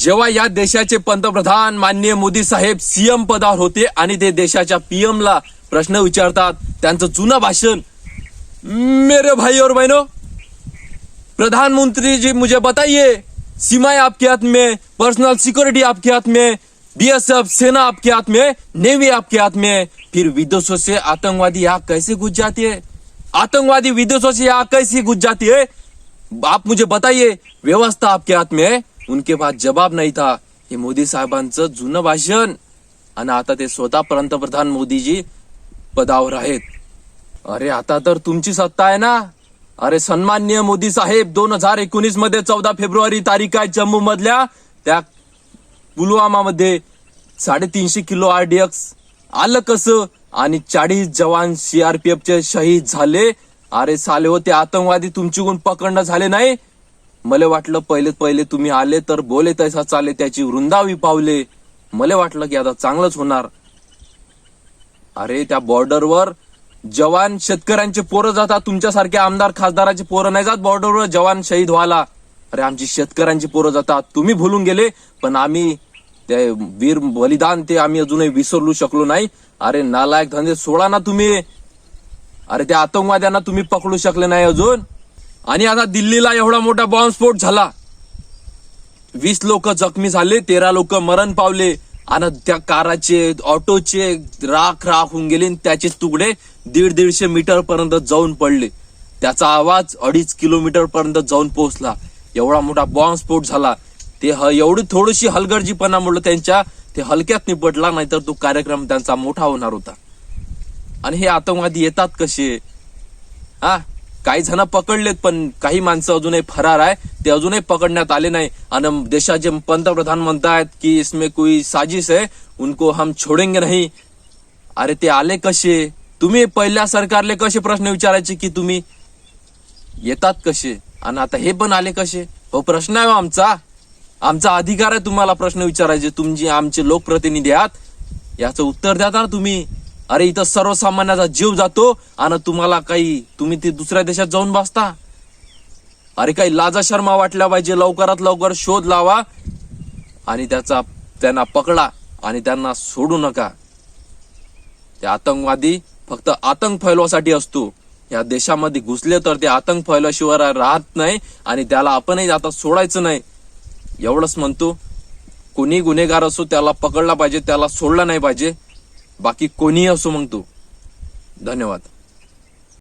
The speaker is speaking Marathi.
जेव्हा या देशाचे पंतप्रधान माननीय मोदी साहेब सीएम पदावर होते आणि ते देशाच्या पीएम ला प्रश्न विचारतात त्यांचं जुनं भाषण मेरे भाई और बहनों प्रधानमंत्री जी मुझे बताइए सीमाएं आपके हाथ में पर्सनल सिक्योरिटी आपके हाथ में बीएसएफ सेना आपके हाथ में नेवी आपके हाथ में? फिर विदेशों से आतंकवादी यहाँ कैसे घुस जाती है? आतंकवादी विदेशों से यहाँ कैसे घुस जाती है? आप मुझे बताइए व्यवस्था आपके हाथ में है? उनके पास जवाब नाही था। हे मोदी साहेबांचं जुनं भाषण। आणि आता ते स्वतः पंतप्रधान मोदीजी पदावर आहेत। अरे आता तर तुमची सत्ता आहे ना? अरे सन्माननीय मोदी साहेब दोन हजार एकोणीसमध्ये चौदा फेब्रुवारी तारीख आहे जम्मू मधल्या त्या पुलवामामध्ये साडेतीनशे किलो आरडीएक्स आलं कसं? आणि चाळीस जवान सीआरपीएफचे शहीद झाले. अरे साले होते आतंकवादी तुमची कोण पकडणं झाले नाही. मला वाटलं पहिले पहिले तुम्ही आले तर बोले तैसा चाले त्याची वृंदावी पावले. मला वाटलं की आता चांगलंच होणार. अरे त्या बॉर्डरवर जवान शेतकऱ्यांचे पोरं जातात तुमच्यासारखे आमदार खासदाराचे पोरं नाही जात बॉर्डरवर जवान शहीद व्हायला. अरे आमची शेतकऱ्यांची पोरं जातात. तुम्ही भुलून गेले पण आम्ही ते वीर बलिदान ते आम्ही अजूनही विसरलू शकलो नाही. अरे नालायक धंदे सोडा ना तुम्ही. अरे त्या आतंकवाद्यांना तुम्ही पकडू शकले नाही अजून. आणि आता दिल्लीला एवढा मोठा बॉम्बस्फोट झाला. वीस लोक जखमी झाले तेरा लोक मरण पावले. आणि त्या काराचे ऑटोचे राख राख होऊन गेले आणि त्याचे तुकडे दीड दीडशे मीटर पर्यंत जाऊन पडले. त्याचा आवाज अडीच किलोमीटर पर्यंत जाऊन पोहोचला. एवढा मोठा बॉम्बस्फोट झाला. ते ह- एवढी थोडीशी हलगर्जीपणा म्हणलं त्यांच्या ते हलक्यात निपटला नाहीतर तो कार्यक्रम त्यांचा मोठा होणार होता. आणि हे आतंकवादी येतात कसे? हा? काही जण पकडलेत पण काही माणसं अजूनही फरार आहे. ते अजूनही पकडण्यात आले नाही. आणि देशाचे पंतप्रधान म्हणतायत की इसमें कोई साजिश है उनको हम छोडेंगे नाही. अरे ते आले कसे? तुम्ही पहिल्या सरकारले कसे प्रश्न विचारायचे की तुम्ही? येतात कसे? आणि आता हे पण आले कसे? हो प्रश्न आहे हो आमचा. आमचा अधिकार आहे तुम्हाला प्रश्न विचारायचे. तुमचे आमचे लोकप्रतिनिधी आहात. याचं उत्तर द्या ना तुम्ही. अरे इथं सर्वसामान्याचा जीव जातो आणि तुम्हाला काही तुम्ही ते दुसऱ्या देशात जाऊन बसता. अरे काही लाजा शर्मा वाटल्या पाहिजे लवकरात लवकर शोध लावा आणि त्याचा त्यांना पकडा आणि त्यांना सोडू नका. ते आतंकवादी फक्त आतंक फैलवासाठी असतो. या देशामध्ये घुसले तर ते आतंक फैलवाशिवाय राहत नाही आणि त्याला आपणही आता सोडायचं नाही. एवढंच म्हणतो कोणी गुन्हेगार असो त्याला पकडला पाहिजे त्याला सोडला नाही पाहिजे. बाकी कोणीही असो मग तू. धन्यवाद.